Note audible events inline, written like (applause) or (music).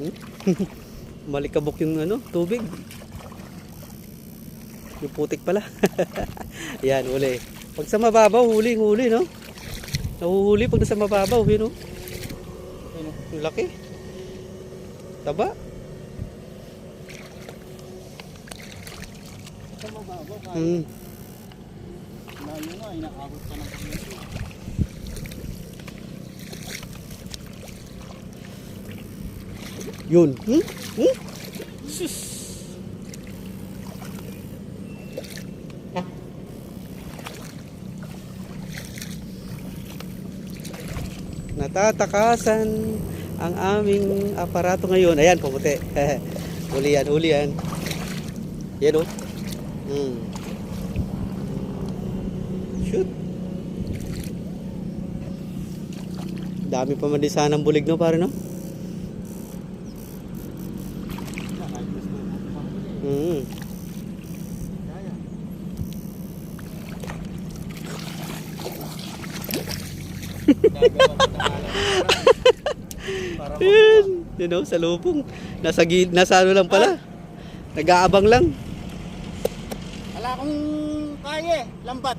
Hmm? (laughs) Malikabok yung ano, tubig. Yung putik pala. (laughs) Yan, huli. Pag sa mababaw, huli, huli, no? Nahuhuli pag nasa mababaw, yun, no? Ang laki. Taba. Sa mababaw, kahit Hmm. layo nga, inaabot pa ng pagkakas. Yun. Hmm? Hmm? Sus. Natatakasan ang aming aparato ngayon. Ayan, pumuti. (laughs) uli yan, uli yan. Yan o. Hmm. Shoot. Dami pa man din sanang bulig no, pare no? Mm. (laughs) Yan, you know, sa lubong. Nasa, nasa ano lang pala. Nag-aabang lang. Wala akong kaya eh, lambat.